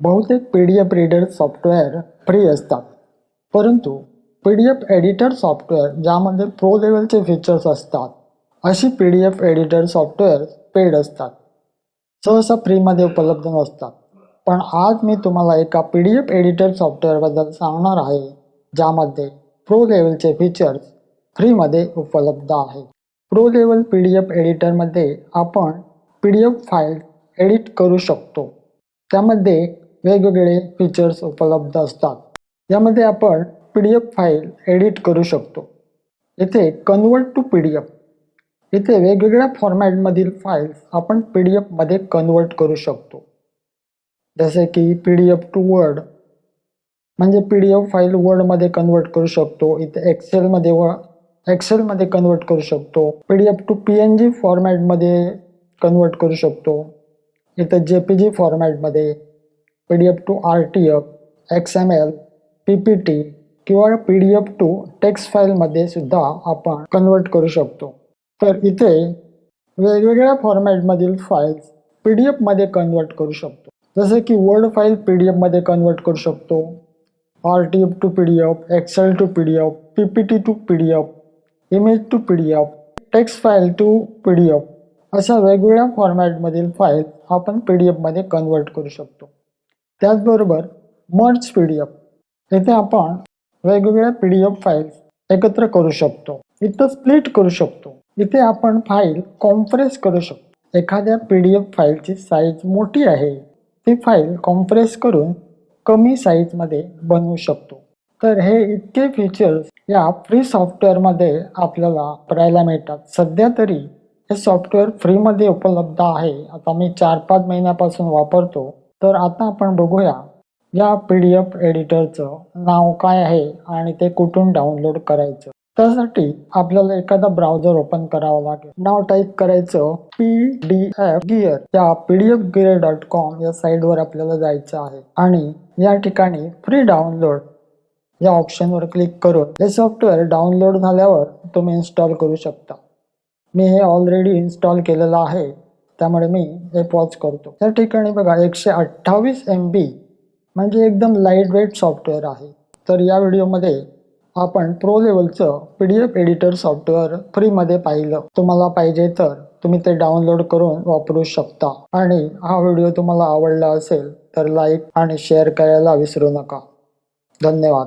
बहुतेक P D F reader software free असतात. परंतु P D F editor software ज्यामध्ये प्रो लेवलचे फीचर्स असतात अशी P D F editor software paid असतात. सहसा फ्रीमध्ये उपलब्ध नसतात. पण आज मी तुम्हाला एका पी डी एफ एडिटर सॉफ्टवेअरबद्दल सांगणार आहे ज्यामध्ये प्रो लेवलचे फीचर्स फ्रीमध्ये उपलब्ध आहे. Pro level P D F एडिटरमध्ये आपण P D F file edit करू शकतो. त्यामध्ये वेगवेगळे फीचर्स उपलब्ध असतात. यामध्ये आपण P D F file edit करू शकतो. येथे convert to P D F इथे वेगवेगळ्या फॉर्मॅटमधील फाईल्स आपण पी डी एफमध्ये कन्वर्ट करू शकतो. जसे की P D F to word म्हणजे पी डी एफ फाईल वर्डमध्ये कन्वर्ट करू शकतो. इथे एक्सेलमध्ये व एक्सेलमध्ये कन्वर्ट करू शकतो. P D F to P N G फॉर्मॅटमध्ये कन्वर्ट करू शकतो. इथं जे पी जी फॉर्मॅटमध्ये M L P P T किंवा P D F to text फाईलमध्ये सुद्धा आपण कन्वर्ट करू शकतो तर इथे वेगवेगळ्या फॉर्मॅटमधील फाईल्स पी डी एफमध्ये कन्वर्ट करू शकतो जसे की वर्ड फाईल पी डी एफमध्ये कन्वर्ट करू शकतो R T F to P D F Excel to P D F P P T to P D F image to P D F text file to P D F अशा वेगवेगळ्या फॉर्मॅटमधील फाईल आपण P D एफमध्ये convert करू शकतो त्याचबरोबर मर्च पी डी एफ येथे आपण वेगवेगळ्या पी डी एफ फाईल्स एकत्र करू शकतो. इथं स्प्लिट करू शकतो. इथे आपण फाईल कॉम्प्रेस करू शकतो. एखाद्या पी डी एफ फाईलची साईज मोठी आहे. ती फाईल कॉम्प्रेस करून कमी साईजमध्ये बनवू शकतो. तर हे इतके फीचर्स या फ्री सॉफ्टवेअरमध्ये आपल्याला वापरायला मिळतात. सध्या तरी हे सॉफ्टवेअर फ्रीमध्ये उपलब्ध आहे. आता मी चार पाच महिन्यापासून वापरतो. तर आता आपण बघूया या पी डी एफ एडिटरचं नाव काय आहे आणि ते कुठून डाउनलोड करायचं. त्यासाठी आपल्याला एखादा ब्राउझर ओपन करावा लागेल. नाव टाईप करायचं पी डी एफ गिअर. या P D F gear dot com या साईटवर आपल्याला जायचं आहे. आणि या ठिकाणी फ्री डाउनलोड या ऑप्शनवर क्लिक करून हे सॉफ्टवेअर डाउनलोड झाल्यावर तुम्ही इन्स्टॉल करू शकता. मी हे ऑलरेडी इन्स्टॉल केलेलं आहे. त्यामुळे मी हे पॉज करतो. त्या ठिकाणी बघा एकशे अठ्ठावीस एम बी म्हणजे एकदम लाइट वेट सॉफ्टवेअर आहे. तर या व्हिडिओमध्ये आपण pro लेवलचं P D F editor software फ्रीमध्ये पाहिलं. तुम्हाला पाहिजे तर तुम्ही ते डाउनलोड करून वापरू शकता. आणि हा व्हिडिओ तुम्हाला आवडला असेल तर लाईक आणि शेअर करायला विसरू नका. धन्यवाद.